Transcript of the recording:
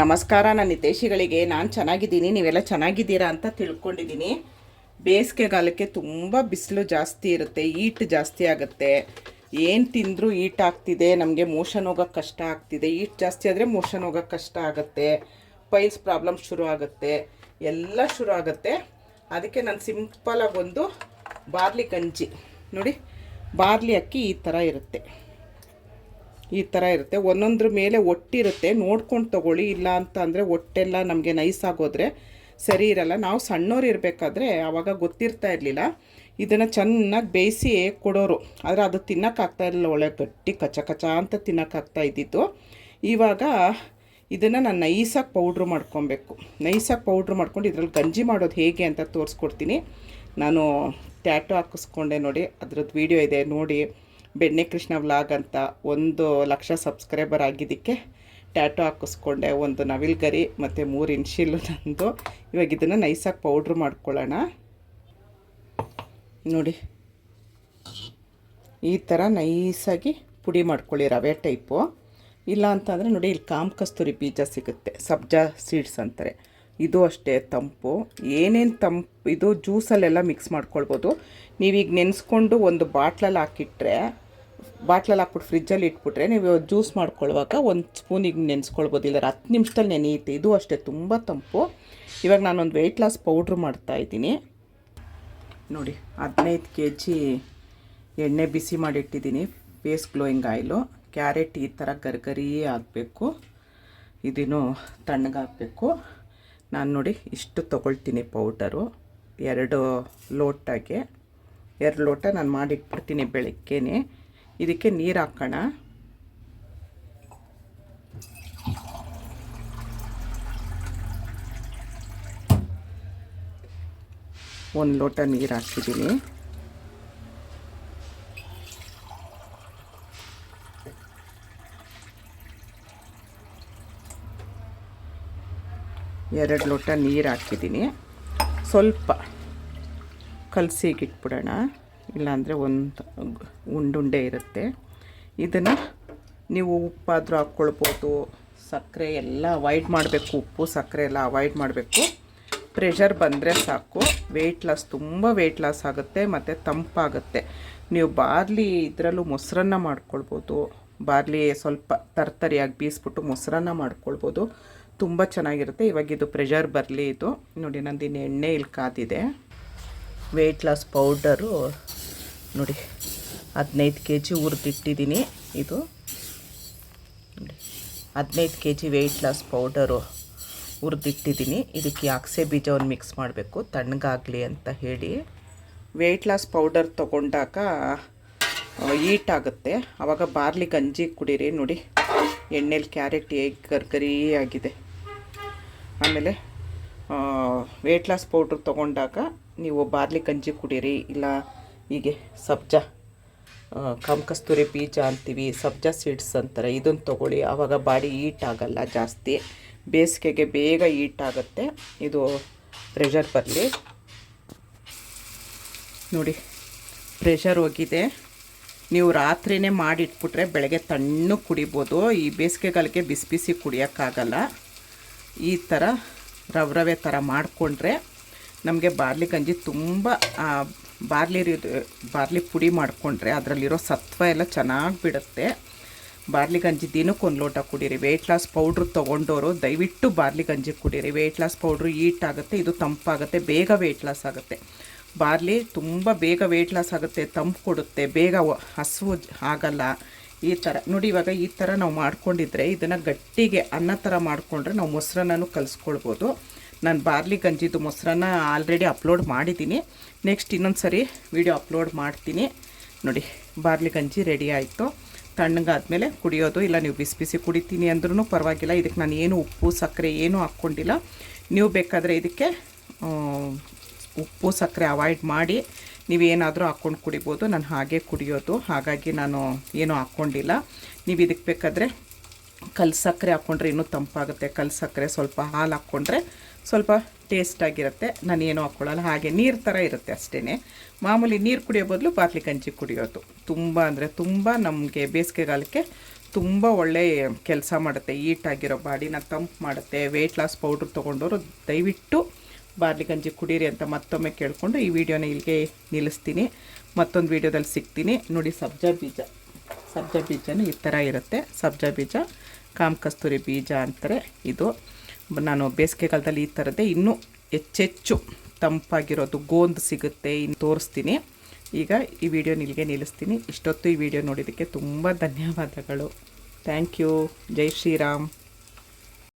ನಮಸ್ಕಾರ, ನನ್ನ ಹಿತೈಷಿಗಳಿಗೆ. ನಾನು ಚೆನ್ನಾಗಿದ್ದೀನಿ, ನೀವೆಲ್ಲ ಚೆನ್ನಾಗಿದ್ದೀರಾ ಅಂತ ತಿಳ್ಕೊಂಡಿದ್ದೀನಿ. ಬೇಸಿಗೆಗಾಲಕ್ಕೆ ತುಂಬ ಬಿಸಿಲು ಜಾಸ್ತಿ ಇರುತ್ತೆ ಈಟ್ ಜಾಸ್ತಿ ಆಗುತ್ತೆ. ಏನು ತಿಂದರೂ ಈಟ್ ಆಗ್ತಿದೆ, ನಮಗೆ ಮೋಷನ್ ಹೋಗೋಕ್ಕೆ ಕಷ್ಟ ಆಗ್ತಿದೆ. ಈಟ್ ಜಾಸ್ತಿ ಆದರೆ ಮೋಷನ್ ಹೋಗೋಕ್ಕೆ ಕಷ್ಟ ಆಗುತ್ತೆ. ಪೈಲ್ಸ್ ಪ್ರಾಬ್ಲಮ್ ಶುರು ಆಗುತ್ತೆ. ಎಲ್ಲ ಶುರು ಆಗುತ್ತೆ. ಅದಕ್ಕೆ ನಾನು ಸಿಂಪಲಾಗಿ ಒಂದು ಬಾರ್ಲಿ ಗಂಜಿ. ನೋಡಿ, ಬಾರ್ಲಿ ಅಕ್ಕಿ ಈ ಥರ ಇರುತ್ತೆ. ಈ ಥರ ಇರುತ್ತೆ. ಒಂದೊಂದ್ರ ಮೇಲೆ ಒಟ್ಟಿರುತ್ತೆ. ನೋಡ್ಕೊಂಡು ತಗೊಳ್ಳಿ. ಇಲ್ಲ ಅಂತ ಅಂದರೆ ಒಟ್ಟೆಲ್ಲ ನಮಗೆ ನೈಸ್ ಆಗೋದ್ರೆ ಸರಿ ಇರಲ್ಲ. ನಾವು ಸಣ್ಣವ್ರು ಇರಬೇಕಾದ್ರೆ ಆವಾಗ ಗೊತ್ತಿರ್ತಾ ಇರಲಿಲ್ಲ. ಇದನ್ನು ಚೆನ್ನಾಗಿ ಬೇಯಿಸಿ ಕೊಡೋರು. ಆದರೆ ಅದು ತಿನ್ನೋಕ್ಕಾಗ್ತಾ ಇರಲಿಲ್ಲ. ಒಳ್ಳೆ ಗಟ್ಟಿ ಕಚ ಕಚ ಅಂತ ತಿನ್ನೋಕ್ಕಾಗ್ತಾ ಇದ್ದಿತ್ತು ಇವಾಗ ಇದನ್ನು ನಾನು ನೈಸಾಗಿ ಪೌಡ್ರ್ ಮಾಡ್ಕೊಬೇಕು. ನೈಸಾಗಿ ಪೌಡ್ರ್ ಮಾಡ್ಕೊಂಡು ಇದ್ರಲ್ಲಿ ಗಂಜಿ ಮಾಡೋದು ಹೇಗೆ ಅಂತ ತೋರಿಸ್ಕೊಡ್ತೀನಿ. ನಾನು ಟ್ಯಾಟೋ ಹಾಕಿಸ್ಕೊಂಡೆ ನೋಡಿ. ಅದ್ರದ್ದು ವೀಡಿಯೋ ಇದೆ. ನೋಡಿ. ಬೆಣ್ಣೆ ಕೃಷ್ಣ ವ್ಲಾಗ್ ಅಂತ ಒಂದು ಲಕ್ಷ ಸಬ್ಸ್ಕ್ರೈಬರ್ ಆಗಿದ್ದಕ್ಕೆ ಟ್ಯಾಟೋ ಹಾಕಿಸ್ಕೊಂಡೆ. ಒಂದು ನವಿಲ್ಗರಿ ಮತ್ತು ಮೂರು ಇನ್ಶಿಲ್ಲು ನಂದು. ಇವಾಗ ಇದನ್ನು ನೈಸಾಗಿ ಪೌಡ್ರ್ ಮಾಡ್ಕೊಳ್ಳೋಣ. ನೋಡಿ. ಈ ಥರ ನೈಸಾಗಿ ಪುಡಿ ಮಾಡ್ಕೊಳ್ಳಿ, ರವೆ ಟೈಪು. ಇಲ್ಲ ಅಂತಂದರೆ ನೋಡಿ, ಇಲ್ಲಿ ಕಾಮ್ ಕಸ್ತೂರಿ ಬೀಜ ಸಿಗುತ್ತೆ. ಸಬ್ಜಾ ಸೀಡ್ಸ್ ಅಂತಾರೆ. ಇದು ಅಷ್ಟೇ ತಂಪು. ಏನೇನು ತಂಪು, ಇದು ಜ್ಯೂಸಲ್ಲೆಲ್ಲ ಮಿಕ್ಸ್ ಮಾಡ್ಕೊಳ್ಬೋದು. ನೀವೀಗ ನೆನೆಸ್ಕೊಂಡು ಒಂದು ಬಾಟ್ಲಲ್ಲಿ ಹಾಕಿಟ್ರೆ ಬಾಟ್ಲಲ್ಲಿ ಹಾಕ್ಬಿಟ್ಟು ಫ್ರಿಜ್ಜಲ್ಲಿ ಇಟ್ಬಿಟ್ರೆ ನೀವು ಜ್ಯೂಸ್ ಮಾಡ್ಕೊಳ್ಳುವಾಗ ಒಂದು ಸ್ಪೂನಿಗೆ ನೆನೆಸ್ಕೊಳ್ಬೋದು. ಇಲ್ಲ ಹತ್ತು ನಿಮಿಷದಲ್ಲಿ ನೆನೆಯುತ್ತೆ ಇದು ಅಷ್ಟೇ, ತುಂಬ ತಂಪು. ಇವಾಗ ನಾನೊಂದು ವೆಯ್ಟ್ ಲಾಸ್ ಪೌಡ್ರ್ ಮಾಡ್ತಾಯಿದ್ದೀನಿ ನೋಡಿ, ಹದಿನೈದು ಕೆ ಜಿ ಎಣ್ಣೆ ಬಿಸಿ ಮಾಡಿಟ್ಟಿದ್ದೀನಿ. ಫೇಸ್ ಗ್ಲೋಯಿಂಗ್ ಆಯಿಲು ಕ್ಯಾರೆಟ್ ಈ ಥರ ಗರ್ಗರಿ ಆಗಬೇಕು. ಇದನ್ನು ತಣ್ಣಗಾಗಬೇಕು ನಾನು ನೋಡಿ ಇಷ್ಟು ತೊಗೊಳ್ತೀನಿ ಪೌಡರು ಎರಡು ಲೋಟಗೆ. ಎರಡು ಲೋಟ ನಾನು ಮಾಡಿಟ್ಬಿಡ್ತೀನಿ ಬೆಳಗ್ಗೆನೆ. ಇದಕ್ಕೆ ನೀರು ಹಾಕೋಣ. ಒಂದು ಲೋಟ ನೀರು ಹಾಕಿದ್ದೀನಿ. ಎರಡು ಲೋಟ ನೀರು ಹಾಕಿದ್ದೀನಿ. ಸ್ವಲ್ಪ ಕಲಸಿಗಿಟ್ಬಿಡೋಣ ಇಲ್ಲಾಂದರೆ ಒಂದು ಉಂಡುಂಡೆ ಇರುತ್ತೆ. ಇದನ್ನು ನೀವು ಉಪ್ಪಾದರೂ ಹಾಕ್ಕೊಳ್ಬೋದು, ಸಕ್ಕರೆ ಎಲ್ಲ ಅವಾಯ್ಡ್ ಮಾಡಬೇಕು, ಉಪ್ಪು, ಸಕ್ಕರೆ ಎಲ್ಲ ಅವಾಯ್ಡ್ ಮಾಡಬೇಕು. ಪ್ರೆಷರ್ ಬಂದರೆ ಸಾಕು. ವೆಯ್ಟ್ ಲಾಸ್ ತುಂಬ ವೆಯ್ಟ್ ಲಾಸ್ ಆಗುತ್ತೆ, ಮತ್ತು ತಂಪಾಗುತ್ತೆ. ನೀವು ಬಾರ್ಲಿ ಇದರಲ್ಲೂ ಮೊಸರನ್ನ ಮಾಡ್ಕೊಳ್ಬೋದು. ಬಾರ್ಲಿ ಸ್ವಲ್ಪ ತರ್ತರಿಯಾಗಿ ಬೀಸ್ಬಿಟ್ಟು ಮೊಸರನ್ನ ಮಾಡ್ಕೊಳ್ಬೋದು. ತುಂಬ ಚೆನ್ನಾಗಿರುತ್ತೆ. ಇವಾಗ ಇದು ಪ್ರೆಷರ್ ಬರಲಿ ಇದು. ನೋಡಿ, ನಂದಿನ ಎಣ್ಣೆ ಇಲ್ಲಿ ಕಾದಿದೆ. ವೆಯ್ಟ್ ಲಾಸ್ ಪೌಡರು ನೋಡಿ, ಹದಿನೈದು ಕೆ ಜಿ ಹುರಿದಿಟ್ಟಿದ್ದೀನಿ ಇದು. ನೋಡಿ, ಹದಿನೈದು K G weight loss powder ಹುರಿದಿಟ್ಟಿದ್ದೀನಿ. ಇದಕ್ಕೆ ಅಕ್ಸೆ ಬೀಜವನ್ನು ಮಿಕ್ಸ್ ಮಾಡಬೇಕು, ತಣ್ಣಗಾಗಲಿ ಅಂತ ಹೇಳಿ. ವೆಯ್ಟ್ ಲಾಸ್ ಪೌಡರ್ ತೊಗೊಂಡಾಗ ಈಟ್ ಆಗುತ್ತೆ. ಆವಾಗ ಬಾರ್ಲಿ ಗಂಜಿ ಕುಡೀರಿ, ನೋಡಿ. ಎಣ್ಣೆಲಿ ಕ್ಯಾರೆಟ್ ಹೇಗೆ ಗರ್ಗರಿ ಆಗಿದೆ. ಆಮೇಲೆ ವೆಯ್ಟ್ ಲಾಸ್ ಪೌಡ್ರ್ ತೊಗೊಂಡಾಗ ನೀವು ಬಾರ್ಲಿ ಗಂಜಿ ಕುಡೀರಿ, ಇಲ್ಲ ಹೀಗೆ ಸಬ್ಜಾ ಕಸ್ತೂರಿ ಬೀಜ ಅಂತೀವಿ, ಸಬ್ಜ ಸೀಡ್ಸ್ ಅಂತಾರೆ ಇದನ್ನು ತೊಗೊಳ್ಳಿ. ಆವಾಗ ಬಾಡಿ ಈಟ್ ಆಗಲ್ಲ ಜಾಸ್ತಿ. ಬೇಸಿಗೆಗೆ ಬೇಗ ಈಟ್ ಆಗುತ್ತೆ. ಇದು ಪ್ರೆಷರ್ ಬರಲಿ. ನೋಡಿ ಪ್ರೆಷರ್ ಹೋಗಿದೆ. ನೀವು ರಾತ್ರಿನೇ ಮಾಡಿಟ್ಬಿಟ್ರೆ ಬೆಳಗ್ಗೆ ತಣ್ಣಗೆ ಕುಡಿಬೋದು. ಈ ಬೇಸಿಗೆಗಾಲಕ್ಕೆ ಬಿಸಿ ಬಿಸಿ ಕುಡಿಯೋಕ್ಕಾಗಲ್ಲ. ಈ ಥರ ರವೆ ರವೆ ಥರ ಮಾಡಿಕೊಂಡ್ರೆ ನಮಗೆ ಬಾರ್ಲಿ ಗಂಜಿ ತುಂಬ ಬಾರ್ಲಿ ಬಾರ್ಲಿ ಪುಡಿ ಮಾಡಿಕೊಂಡ್ರೆ ಅದರಲ್ಲಿರೋ ಸತ್ವ ಎಲ್ಲ ಚೆನ್ನಾಗಿ ಬಿಡುತ್ತೆ. ಬಾರ್ಲಿ ಗಂಜಿ ದಿನಕ್ಕೆ ಒಂದು ಲೋಟ ಕುಡೀರಿ. ವೆಯ್ಟ್ ಲಾಸ್ ಪೌಡ್ರ್ ತೊಗೊಂಡವರು ದಯವಿಟ್ಟು ಬಾರ್ಲಿ ಗಂಜಿ ಕುಡೀರಿ. ವೆಯ್ಟ್ ಲಾಸ್ ಪೌಡ್ರು ಈಟ್ ಆಗುತ್ತೆ, ಇದು ತಂಪಾಗುತ್ತೆ, ಬೇಗ ವೆಯ್ಟ್ ಲಾಸ್ ಆಗುತ್ತೆ. ಬಾರ್ಲಿ ತುಂಬ ಬೇಗ ವೆಯ್ಟ್ ಲಾಸ್ ಆಗುತ್ತೆ, ತಂಪು ಕೊಡುತ್ತೆ, ಬೇಗ ಹಸುವು ಆಗಲ್ಲ. ಈ ಥರ ನೋಡಿ ಇವಾಗ ಈ ಥರ ನಾವು ಮಾಡ್ಕೊಂಡಿದ್ರೆ ಇದನ್ನು ಗಟ್ಟಿಗೆ ಅನ್ನ ಥರ ಮಾಡಿಕೊಂಡ್ರೆ ನಾವು ಮೊಸರನ್ನೂ ಕಲಿಸ್ಕೊಳ್ಬೋದು. ನಾನು ಬಾರ್ಲಿ ಗಂಜಿದು ಮೊಸರನ್ನ ಆಲ್ರೆಡಿ ಅಪ್ಲೋಡ್ ಮಾಡಿದ್ದೀನಿ. ನೆಕ್ಸ್ಟ್ ಇನ್ನೊಂದು ಸರಿ ವಿಡಿಯೋ ಅಪ್ಲೋಡ್ ಮಾಡ್ತೀನಿ. ನೋಡಿ ಬಾರ್ಲಿ ಗಂಜಿ ರೆಡಿ ಆಯಿತು. ತಣ್ಣಗಾದಮೇಲೆ ಕುಡಿಯೋದು, ಇಲ್ಲ ನೀವು ಬಿಸಿ ಬಿಸಿ ಕುಡಿತೀನಿ ಅಂದ್ರೂ ಪರವಾಗಿಲ್ಲ. ಇದಕ್ಕೆ ನಾನು ಏನು ಉಪ್ಪು, ಸಕ್ಕರೆ ಏನೂ ಹಾಕ್ಕೊಂಡಿಲ್ಲ. ನೀವು ಬೇಕಾದರೆ ಇದಕ್ಕೆ ಉಪ್ಪು, ಸಕ್ಕರೆ ಅವಾಯ್ಡ್ ಮಾಡಿ ನೀವೇನಾದರೂ ಹಾಕ್ಕೊಂಡು ಕುಡಿಬೋದು. ನಾನು ಹಾಗೆ ಕುಡಿಯೋದು. ಹಾಗಾಗಿ ನಾನು ಏನೂ ಹಾಕ್ಕೊಂಡಿಲ್ಲ. ನೀವು ಇದಕ್ಕೆ ಬೇಕಾದರೆ ಕಲ್ ಸಕ್ಕರೆ ಹಾಕ್ಕೊಂಡ್ರೆ ಇನ್ನೂ ತಂಪಾಗುತ್ತೆ. ಕಲ್ ಸಕ್ಕರೆ ಸ್ವಲ್ಪ ಹಾಲು ಹಾಕ್ಕೊಂಡ್ರೆ ಸ್ವಲ್ಪ ಟೇಸ್ಟಾಗಿರುತ್ತೆ ನಾನು ಏನೂ ಹಾಕ್ಕೊಳ್ಳಲ್ಲ ಹಾಗೆ ನೀರು ಥರ ಇರುತ್ತೆ ಅಷ್ಟೇ ಮಾಮೂಲಿ ನೀರು ಕುಡಿಯೋ ಬದಲು ಬಾರ್ಲಿ ಗಂಜಿ ಕುಡಿಯೋದು. ತುಂಬ ಅಂದರೆ ತುಂಬ ನಮಗೆ ಬೇಸಿಗೆಗಾಲಕ್ಕೆ ತುಂಬ ಒಳ್ಳೆ ಕೆಲಸ ಮಾಡುತ್ತೆ. ಈಟಾಗಿರೋ ಬಾಡಿನ ತಂಪು ಮಾಡುತ್ತೆ. ವೆಯ್ಟ್ ಲಾಸ್ ಪೌಡ್ರ್ ತೊಗೊಂಡವರು ದಯವಿಟ್ಟು ಬಾರ್ಲಿ ಗಂಜಿ ಕುಡೀರಿ ಅಂತ ಮತ್ತೊಮ್ಮೆ ಕೇಳಿಕೊಂಡು ಈ ವಿಡಿಯೋನ ಇಲ್ಲಿಗೆ ನಿಲ್ಲಿಸ್ತೀನಿ. ಮತ್ತೊಂದು ವಿಡಿಯೋದಲ್ಲಿ ಸಿಗ್ತೀನಿ. ನೋಡಿ ಸಬ್ಜಾ ಬೀಜ. ಸಬ್ಜಾ ಬೀಜನೂ ಈ ಥರ ಇರುತ್ತೆ. ಸಬ್ಜಾ ಬೀಜ, ಕಾಮ್ ಕಸ್ತೂರಿ ಬೀಜ ಅಂತಾರೆ ಇದು. ನಾನು ಬೇಸಿಗೆಗಾಲದಲ್ಲಿ ಈ ಥರದ್ದೇ ಇನ್ನೂ ಹೆಚ್ಚೆಚ್ಚು ತಂಪಾಗಿರೋದು ಗೋಂದು ಸಿಗುತ್ತೆ, ಇನ್ನು ತೋರಿಸ್ತೀನಿ. ಈಗ ಈ ವಿಡಿಯೋ ನಿಲ್ಗೆ ನಿಲ್ಲಿಸ್ತೀನಿ. ಇಷ್ಟೊತ್ತು ಈ ವಿಡಿಯೋ ನೋಡಿದ್ದಕ್ಕೆ ತುಂಬ ಧನ್ಯವಾದಗಳು. Thank you. ಜೈ ಶ್ರೀರಾಮ್.